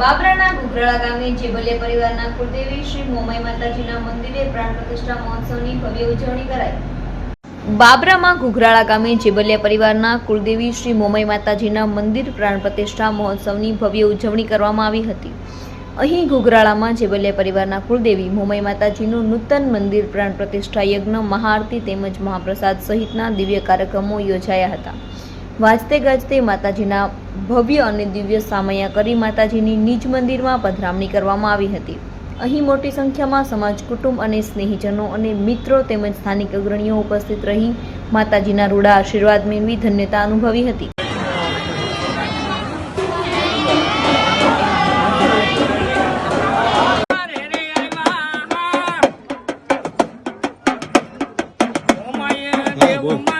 બાબરાના ઘુઘરાળા ગામે જેબલિયા પરિવારના કુળદેવી શ્રી મોમાઈ માતાજીના મંદિરે પ્રાણ પ્રતિષ્ઠા મહોત્સવની ભવ્ય ઉજવણી કરાઈ. બાબરામાં ઘુઘરાળા ગામે જેબલિયા પરિવારના કુળદેવી શ્રી મોમઈ માતાજીના મંદિર પ્રાણ પ્રતિષ્ઠા મહોત્સવની ભવ્ય ઉજવણી કરવામાં આવી હતી. અહીં ઘુઘરાળામાં જેબલિયા પરિવારના કુળદેવી મોમઈ માતાજીનું નૂતન મંદિર પ્રાણ પ્રતિષ્ઠા યજ્ઞ, મહાઆરતી તેમજ મહાપ્રસાદ સહિતના દિવ્ય કાર્યક્રમો યોજાયા હતા. વાજતે ગાજતે માતાજીના ભવ્ય અને દિવ્ય સામયા કરી માતાજીની નિજ મંદિરમાં પધરામણી કરવામાં આવી હતી. અહીં મોટી સંખ્યામાં સમાજ કુટુંબ અને સ્નેહીજનો અને મિત્રો તેમજ સ્થાનિક અગ્રણીઓ ઉપસ્થિત રહી માતાજીના રૂડા આશીર્વાદ મેળવી ધન્યતા અનુભવી હતી. Oh,